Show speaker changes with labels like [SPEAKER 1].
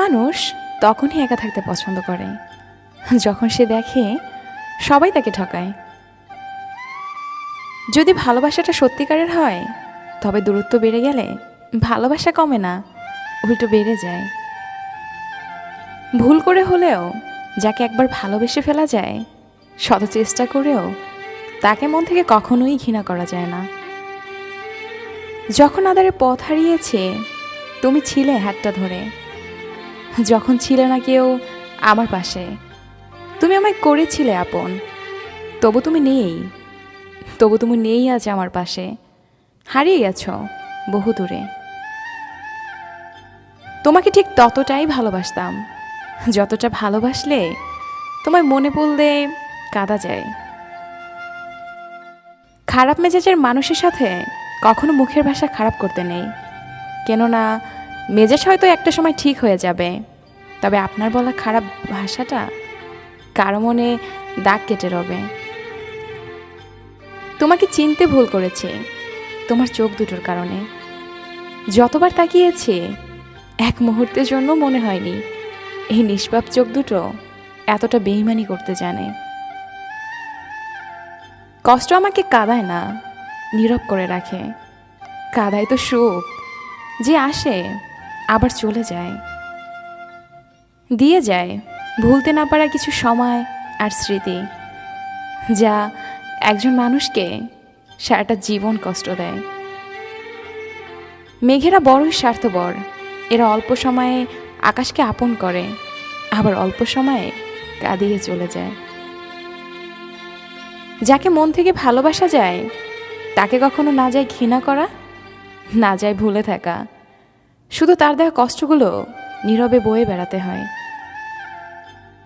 [SPEAKER 1] মানুষ তখনই একা থাকতে পছন্দ করে। যখন সে দেখে, সবাই তাকে ঠকায়। যদি ভালোবাসাটা সত্যিকারের হয়, তবে দূরত্ব বেড়ে গেলে ভালোবাসা কমে না, উল্টো বেড়ে যায়। ভুল করে হলেও যাকে একবার ভালোবেসে ফেলা যায়, শত চেষ্টা করেও তাকে মন থেকে কখনোই ঘৃণা করা যায় না। যখন আদারে পথ হারিয়েছে, তুমি ছিলে হাতটা ধরে। যখন ছিলে না কেউ আমার পাশে। তুমি আমায় করেছিলে আপন। তবু তুমি নেই। তবু তুমি নেই আজ আমার পাশে। হারিয়ে গেছো বহু দূরে। তোমাকে ঠিক ততটাই ভালোবাসতাম। যতটা ভালোবাসলে তোমায় মনে পড়লে কাঁদা যায়। খারাপ মেজাজের মানুষের সাথে কখনো মুখের ভাষা খারাপ করতে নেই। কেননা মেজাজ হয়তো একটা সময় ঠিক হয়ে যাবে। তবে আপনার বলা খারাপ ভাষাটা কারও মনে দাগ কেটে রবে। তোমাকে চিনতে ভুল করেছে তোমার চোখ দুটোর কারণে। যতবার তাকিয়েছে, এক মুহূর্তের জন্য মনে হয়নি এই নিষ্পাপ চোখ দুটো এতটা বেইমানি করতে জানে। কষ্ট আমাকে কাঁদায় না, নীরব করে রাখে। কাদায় তো সুখ, যে আসে, আবার চলে যায়। দিয়ে যায়, ভুলতে না পারা কিছু সময় আর স্মৃতি, যা একজন মানুষকে সারাটা জীবন কষ্ট দেয়। মেঘেরা বড়ই স্বার্থপর, এরা অল্প সময়ে আকাশকে আপন করে, আবার অল্প সময়ে কাঁদিয়ে চলে যায়। যাকে মন থেকে ভালোবাসা যায়, তাকে কখনো না যায় ঘৃণা করা, না যায় ভুলে থাকা, শুধু তার দেওয়া কষ্টগুলো নীরবে বয়ে বেড়াতে হয়।